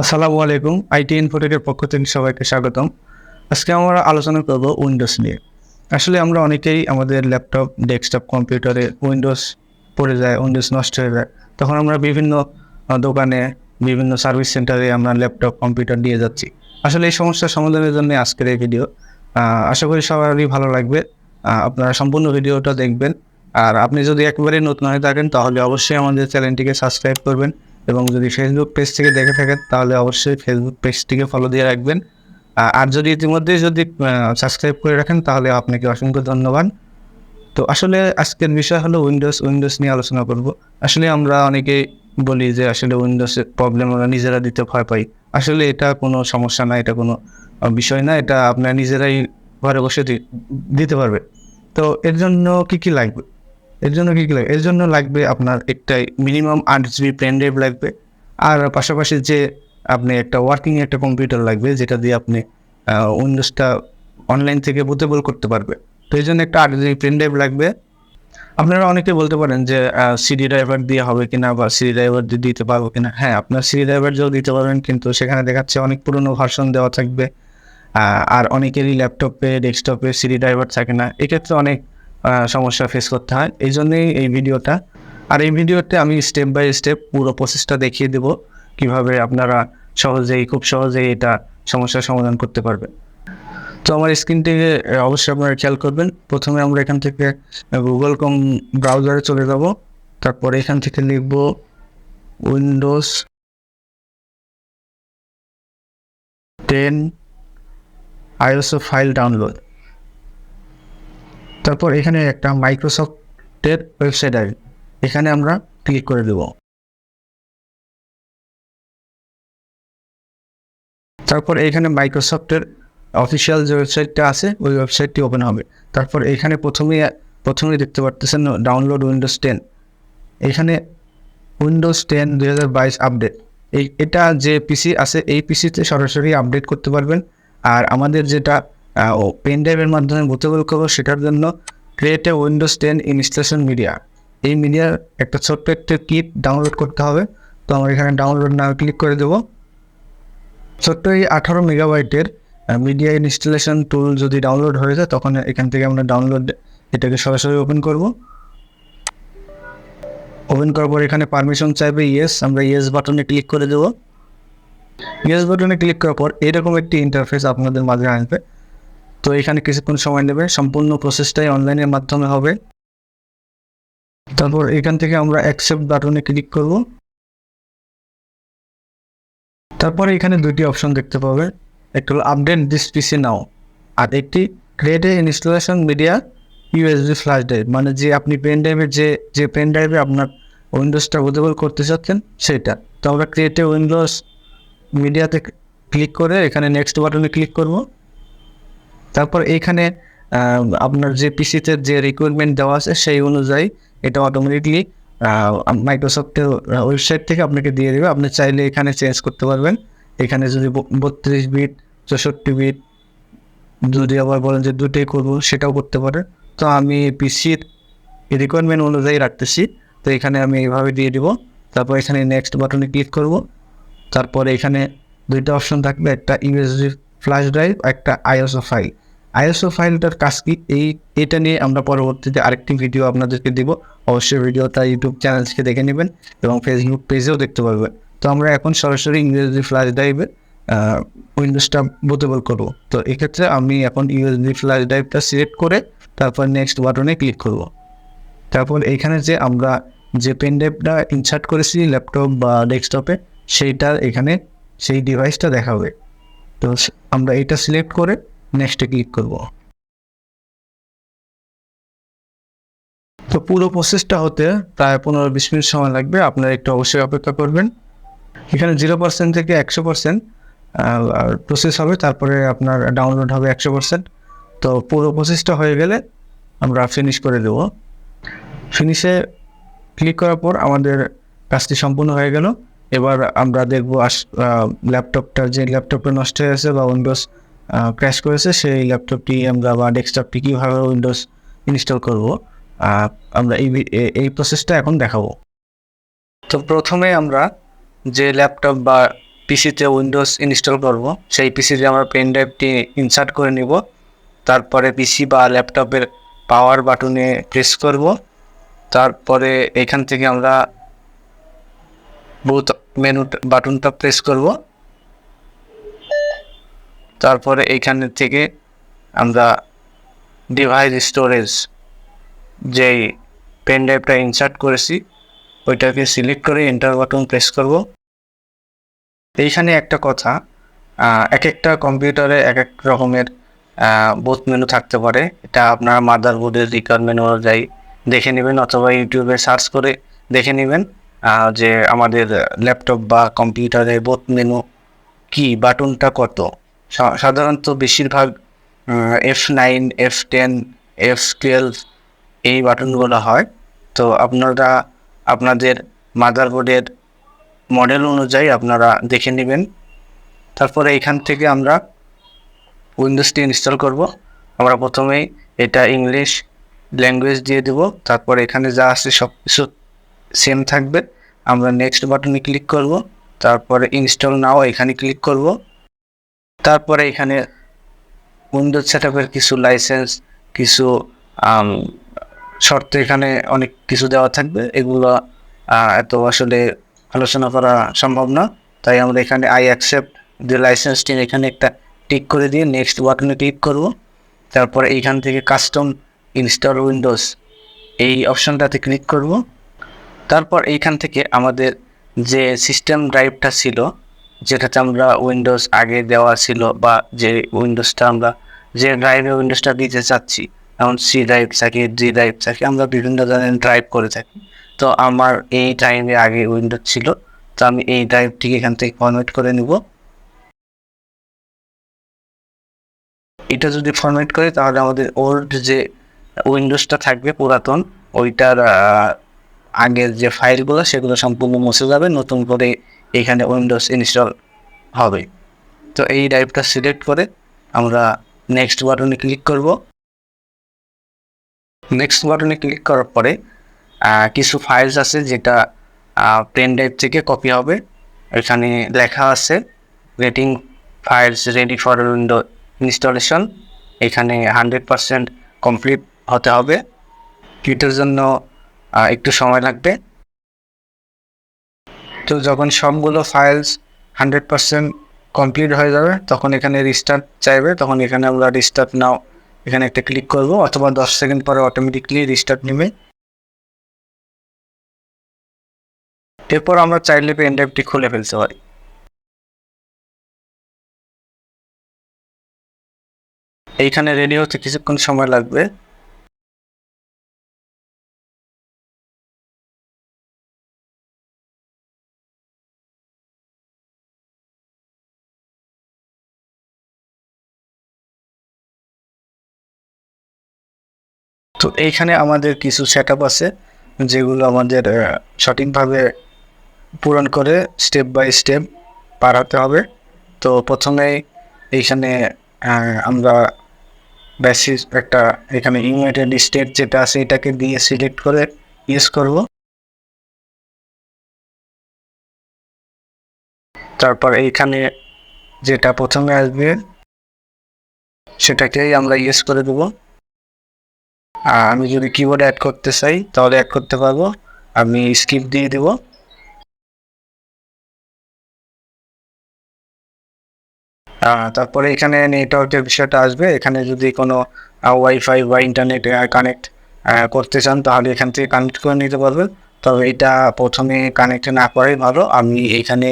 আসসালামু আলাইকুম, আইটি ইনফোটেকের পক্ষ থেকে সবাইকে স্বাগতম। আজকে আমরা আলোচনা করব উইন্ডোজ নিয়ে। আসলে আমরা অনেকেই আমাদের ল্যাপটপ, ডেস্কটপ, কম্পিউটারে উইন্ডোজ পড়ে যায়, উইন্ডোজ নষ্ট হয়ে যায়। তখন আমরা বিভিন্ন দোকানে, বিভিন্ন সার্ভিস সেন্টারে আমরা ল্যাপটপ, কম্পিউটার নিয়ে যাচ্ছি। আসলে এই সমস্যার সমাধানের জন্য আজকের এই ভিডিও আশা করি সবারই ভালো লাগবে। আপনারা সম্পূর্ণ ভিডিওটা দেখবেন। আর আপনি যদি একেবারে নতুন হয়ে থাকেন, তাহলে অবশ্যই আমাদের চ্যানেলটিকে সাবস্ক্রাইব করবেন। এবং যদি ফেসবুক পেজ থেকে দেখে থাকেন, তাহলে অবশ্যই ফেসবুক পেজটিকে ফলো দিয়ে রাখবেন। আর যদি ইতিমধ্যে যদি সাবস্ক্রাইব করে রাখেন, তাহলে আপনাকে অসংখ্য ধন্যবাদ। তো আসলে আজকের বিষয় হলো উইন্ডোজ উইন্ডোজ নিয়ে আলোচনা করব। আসলে আমরা অনেকেই বলি যে আসলে উইন্ডোজের প্রবলেম আমরা নিজেরা দিতে ভয় পাই। আসলে এটা কোনো সমস্যা না, এটা কোনো বিষয় না, এটা আপনার নিজেরাই ঘরে বসে দিতে পারবে তো এর জন্য কি কি লাগবে? এর জন্য কী কি লাগবে এর জন্য লাগবে আপনার একটাই মিনিমাম আট জিবি পেন ড্রাইভ লাগবে। আর পাশাপাশি যে আপনি একটা ওয়ার্কিং একটা কম্পিউটার লাগবে, যেটা দিয়ে আপনি উইন্ডোজটা অনলাইন থেকে বুটেবল করতে পারবে। তো এই জন্য একটা আট জিবি পেন ড্রাইভ লাগবে। আপনারা অনেকে বলতে পারেন যে সিডি ড্রাইভার দিয়ে হবে কিনা বা সিডি ড্রাইভার দিয়ে দিতে পারব কিনা। হ্যাঁ আপনার সিডি ড্রাইভার দিয়েও দিতে পারবেন, কিন্তু সেখানে দেখাচ্ছে অনেক পুরনো ভার্সন দেওয়া থাকবে। আর অনেকেরই ল্যাপটপে ডেস্কটপে সিডি ড্রাইভার থাকে না। এক্ষেত্রে অনেক সমস্যা ফেস করতে হয়। এই জন্যই এই ভিডিওটা। আর এই ভিডিওতে আমি স্টেপ বাই স্টেপ পুরো প্রসেসটা দেখিয়ে দেব, কীভাবে আপনারা সহজেই, খুব সহজেই এটা সমস্যার সমাধান করতে পারবেন। তো আমার স্ক্রিনটিকে অবশ্যই আপনারা খেয়াল করবেন। প্রথমে আমরা এখান থেকে গুগল কম ব্রাউজারে চলে যাব। তারপরে এখান থেকে লিখব Windows ten ISO file download তারপর এখানে একটা মাইক্রোসফটের ওয়েবসাইট আছে। এখানে আমরা ক্লিক করে দেব। তারপর এখানে মাইক্রোসফটের অফিসিয়াল যে ওয়েবসাইটটা আছে, ওই ওয়েবসাইটটি ওপেন হবে। তারপর এখানে প্রথমেই প্রথমেই দেখতে পারতেছেন ডাউনলোড উইন্ডোজ টেন এখানে উইন্ডোজ টেন দুই হাজার বাইশ আপডেট এই, এটা যে পিসি আছে, এই পিসিতে সরাসরি আপডেট করতে পারবেন। আর আমাদের যেটা পেন ড্রাইভের মাধ্যমে বুটেবল করব সেটার জন্য create a Windows ten installation media এই মিডিয়ার একটা ছোট্ট একটা কিট ডাউনলোড করতে হবে। তো আমরা এখানে ডাউনলোড না ক্লিক করে দেবো। ছোট্ট এই আঠারো মেগাবাইটের মিডিয়া ইনস্টলেশন টুল যদি ডাউনলোড হয়ে যায়, তখন এখান থেকে আমরা ডাউনলোড এটাকে সরাসরি ওপেন করব। ওপেন করার পর এখানে পারমিশন চাইবে ইয়েস আমরা ইয়েস বাটনে ক্লিক করে দেবো। ইয়েস বাটনে ক্লিক করার পর এরকম একটি ইন্টারফেস আপনাদের মাঝে আসবে। তো এখানে কিছুক্ষণ সময় নেবে। সম্পূর্ণ প্রসেসটাই অনলাইনের মাধ্যমে হবে। তারপর এখান থেকে আমরা অ্যাকসেপ্ট বাটনে ক্লিক করব। তারপরে এখানে দুটি অপশন দেখতে পাবে। একটা হলো আপডেট দিস পিসি নাও আর একটি create installation media USB flash drive মানে যে আপনি পেন ড্রাইভের যে যে পেন ড্রাইভে আপনার উইন্ডোজটা বুটেবল করতে চাচ্ছেন সেটা। তো আমরা ক্রিয়েটে উইন্ডোজ মিডিয়াতে ক্লিক করে এখানে নেক্সট বাটনে ক্লিক করব। তারপর এইখানে আপনার যে পিসিতে যে রিকোয়ারমেন্ট দেওয়া আছে সেই অনুযায়ী এটা অটোমেটিকলি মাইক্রোসফটের ওয়েবসাইট থেকে আপনাকে দিয়ে দেবে। আপনি চাইলে এখানে চেঞ্জ করতে পারবেন। এখানে যদি বত্রিশ বিট চৌষট্টি বিট যদি আবার বলেন যে দুটোই করব, সেটাও করতে পারে। তো আমি পিসির রিকোয়ারমেন্ট অনুযায়ী রাখতেছি। তো এখানে আমি এইভাবে দিয়ে দিব। তারপর এখানে নেক্সট বাটনে ক্লিক করব। তারপরে এখানে দুইটা অপশন থাকবে, একটা ইউএসবি ফ্ল্যাশ ড্রাইভ একটা আইএসও ফাইল আইএসও ফাইলটার কাজ কি? এই, এটা নিয়ে আমরা পরবর্তীতে আরেকটি ভিডিও আপনাদেরকে দিব। অবশ্যই ভিডিওটা ইউটিউব চ্যানেল থেকে দেখে নেবেন এবং ফেসবুক পেজেও দেখতে পারবেন। তো আমরা এখন সরাসরি ইংরেজি ফ্ল্যাশ ড্রাইভে উইন্ডোজটা বুটেবল করব। তো এক্ষেত্রে আমি এখন ইউএসবি ফ্ল্যাশ ড্রাইভটা সিলেক্ট করে তারপর নেক্সট বাটনে ক্লিক করব। তারপর এইখানে যে আমরা যে পেন ড্রাইভটা ইনসার্ট করেছি ল্যাপটপ বা ডেস্কটপে সেইটা এখানে সেই ডিভাইসটা দেখাবে। তো আমরা এটা সিলেক্ট করে নেক্সটে ক্লিক করব। তো পুরো প্রসেসটা হতে প্রায় পনেরো বিশ মিনিট সময় লাগবে, আপনারা একটু অবশ্যই অপেক্ষা করবেন। এখানে জিরো পার্সেন্ট থেকে একশো পার্সেন্ট প্রসেস হবে, তারপরে আপনার ডাউনলোড হবে একশো পার্সেন্ট তো পুরো প্রসেসটা হয়ে গেলে আমরা ফিনিশ করে দেব। ফিনিশে ক্লিক করার পর আমাদের কাজটি সম্পূর্ণ হয়ে গেল। এবার আমরা দেখব আস ল্যাপটপটা যে ল্যাপটপটা নষ্ট হয়ে গেছে বা উইন্ডোজ ক্র্যাশ করেছে, সেই ল্যাপটপটি আমরা বা ডেস্কটপটি কীভাবে উইন্ডোজ ইনস্টল করব আমরা এই এই প্রসেসটা এখন দেখাবো। তো প্রথমে আমরা যে ল্যাপটপ বা পিসিতে উইন্ডোজ ইনস্টল করব, সেই পিসিতে আমরা পেন ড্রাইভটি ইনসার্ট করে নিব। তারপরে পিসি বা ল্যাপটপের পাওয়ার বাটনে প্রেস করব। তারপরে এখান থেকে আমরা বুথ মেনু বাটনটা প্রেস করব। তারপরে এইখানে থেকে আমরা ডিভাইস স্টোরেজ যেই পেন ড্রাইভটা ইনসার্ট করেছি, ওইটাকে সিলেক্ট করে এন্টার বাটন প্রেস করব। এইখানে একটা কথা এক একটা কম্পিউটারে এক এক রকমের বোথ মেনু থাকতে পারে। এটা আপনার মাদার বোর্ডের রিকোয়ারমেন্ট অনুযায়ী দেখে নেবেন অথবা ইউটিউবে সার্চ করে দেখে নেবেন যে আমাদের ল্যাপটপ বা কম্পিউটারে বোথ মেনু কি বাটনটা কত। সাধারণত বেশিরভাগ F nine F ten F twelve এই বাটনগুলো হয়। তো আপনারা, আপনাদের মাদারবোর্ডের মডেল অনুযায়ী আপনারা দেখে নেবেন। তারপরে এখান থেকে আমরা উইন্ডোজটি ইনস্টল করব। আমরা প্রথমেই এটা ইংলিশ ল্যাঙ্গুয়েজ দিয়ে দেব। তারপরে এখানে যা আছে সব কিছু সেম থাকবে। আমরা নেক্সট বাটনে ক্লিক করব। তারপরে ইনস্টল নাও এখানে ক্লিক করব। তারপরে এখানে উইন্ডোজ সেটআপের কিছু লাইসেন্স কিছু শর্ত এখানে অনেক কিছু দেওয়া থাকবে। এগুলো এত আসলে আলোচনা করা সম্ভব না। তাই আমরা এখানে আই অ্যাকসেপ্ট যে লাইসেন্সটি এখানে একটা টিক করে দিয়ে নেক্সট বাটনে ক্লিক করব। তারপরে এইখান থেকে কাস্টম ইনস্টল উইন্ডোজ এই অপশনটাতে ক্লিক করব। তারপর এইখান থেকে আমাদের যে সিস্টেম ড্রাইভটা ছিল যেটাতে আমরা উইন্ডোজ আগে দেওয়া ছিল বা যে উইন্ডোজটা আমরা, যে ড্রাইভে উইন্ডোজটা দিতে চাচ্ছি, যেমন সি ড্রাইভ থাকে জি ড্রাইভ থাকে, আমরা বিভিন্ন ধরনের ড্রাইভ করে থাকি। তো আমার এই ড্রাইভে আগে উইন্ডোজ ছিল, তো আমি এই ড্রাইভটিকে এখান থেকে ফরম্যাট করে নিব। এটা যদি ফরম্যাট করি, তাহলে আমাদের ওল্ড যে উইন্ডোজটা থাকবে পুরাতন, ওইটার আগের যে ফাইলগুলো সেগুলো সম্পূর্ণ মুছে যাবে, নতুন করে এখানে উইন্ডোজ ইনস্টল হবে। তো এই ড্রাইভটা সিলেক্ট করে আমরা নেক্সট বাটনে ক্লিক করব। নেক্সট বাটনে ক্লিক করার পরে কিছু ফাইলস আছে যেটা পেন ড্রাইভ থেকে কপি হবে। এখানে লেখা আছে getting files ready for window installation এখানে হান্ড্রেড পারসেন্ট কমপ্লিট হতে হবে। এটার জন্য একটু সময় লাগবে। তো যখন সবগুলো ফাইলস হান্ড্রেড পার্সেন্ট কমপ্লিট হয়ে যাবে, তখন এখানে রিস্টার্ট চাইবে, তখন এখানে আমরা রিস্টার্ট নাও এখানে একটা ক্লিক করব, অথবা দশ সেকেন্ড পরে অটোমেটিকলি রিস্টার্ট নেবে। এরপর আমরা চাইলে পেন ড্রাইভটি খুলে ফেলতে পারি। এইখানে রেডি হতে কিছুক্ষণ সময় লাগবে। তো এইখানে আমাদের কিছু সেট আছে, যেগুলো আমাদের সঠিকভাবে পূরণ করে স্টেপ বাই স্টেপ পার হতে হবে। তো প্রথমে এইখানে আমরা বেসিস একটা, এখানে ইউনাইটেড স্টেট যেটা আছে এটাকে দিয়ে সিলেক্ট করে ইউজ করব। তারপর এইখানে যেটা প্রথমে আসবে, সেটাকেই আমরা ইউজ করে দেবো। আমি যদি কিবোর্ড অ্যাড করতে চাই, তাহলে অ্যাড করতে পারব। আমি স্কিপ দিয়ে দেবো। তারপরে এখানে নেটওয়ার্কের বিষয়টা আসবে। এখানে যদি কোনো ওয়াইফাই বা ইন্টারনেট কানেক্ট করতে চান, তাহলে এখান থেকে কানেক্ট করে নিতে পারবেন। তবে এটা প্রথমে কানেক্ট না করাই ভালো। আমি এখানে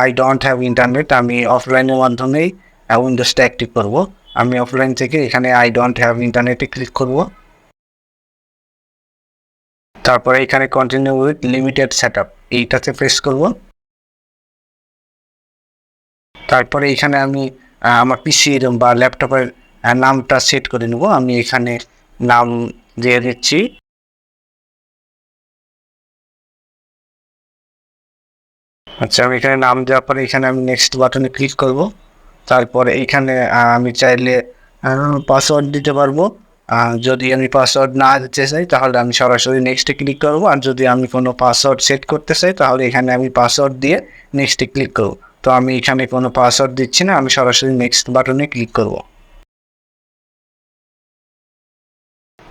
আই ডোন্ট হ্যাভ ইন্টারনেট আমি অফলাইনের মাধ্যমেই উইন্ডোজটা অ্যাক্টিভ করব। আমি অফলাইন থেকে এখানে আই ডোন্ট হ্যাভ ইন্টারনেটে ক্লিক করব। তারপরে এখানে continue with limited set up এইটাতে প্রেস করব। তারপরে এখানে আমি আমার পিসির বা ল্যাপটপের নামটা সেট করে নেব। আমি এখানে নাম দিয়ে দিচ্ছি। আচ্ছা আমি এখানে নাম দেওয়ার পরে এখানে আমি নেক্সট বাটনে ক্লিক করব। তারপরে এইখানে আমি চাইলে পাসওয়ার্ড দিতে পারব। যদি আমি পাসওয়ার্ড না দিতে চাই, তাহলে আমি সরাসরি নেক্সটে ক্লিক করব। আর যদি আমি কোনো পাসওয়ার্ড সেট করতে চাই, তাহলে এখানে আমি পাসওয়ার্ড দিয়ে নেক্সটে ক্লিক করব। তো আমি এখানে কোনো পাসওয়ার্ড দিচ্ছি না, আমি সরাসরি নেক্সট বাটনে ক্লিক করব।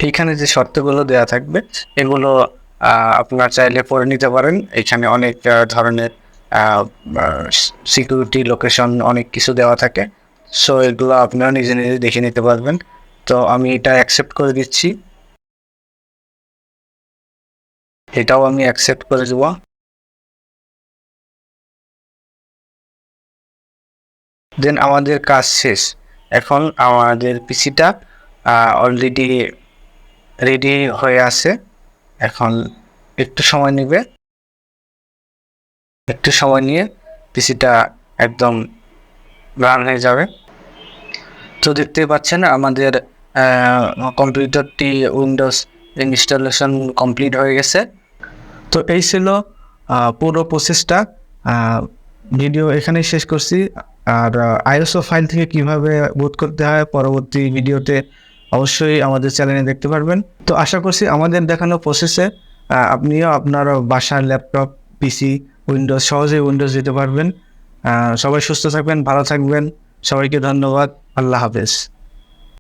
এইখানে যে শর্তগুলো দেওয়া থাকবে, এগুলো আপনারা চাইলে পড়ে নিতে পারেন। এখানে অনেক ধরনের সিকিউরিটি লোকেশন অনেক কিছু দেওয়া থাকে। সো এগুলো আপনারা নিজে নিজে দেখে নিতে পারবেন। তো আমি এটা অ্যাকসেপ্ট করে দিচ্ছি। এটাও আমি অ্যাকসেপ্ট করে দেবো। দেন আমাদের কাজ শেষ। এখন আমাদের পিসিটা অলরেডি রেডি হয়ে আছে। এখন একটু সময় নেবে। একটু সময় নিয়ে পিসিটা একদম রান হয়ে যাবে। তো দেখতে পাচ্ছেন আমাদের কম্পিউটারটি উইন্ডোজ ইনস্টলেশন কমপ্লিট হয়ে গেছে। তো এই ছিল পুরো প্রসেসটা ভিডিও এখানেই শেষ করছি। আর আইএসও ফাইল থেকে কীভাবে বুট করতে হয় পরবর্তী ভিডিওতে অবশ্যই আমাদের চ্যানেলে দেখতে পারবেন। তো আশা করছি আমাদের দেখানো প্রসেসে আপনিও আপনার বাসার ল্যাপটপ পিসি উইন্ডোজ সহজেই উইন্ডোজ দিতে পারবেন। সবাই সুস্থ থাকবেন ভালো থাকবেন। সবাইকে ধন্যবাদ। আল্লাহ হাফেজ।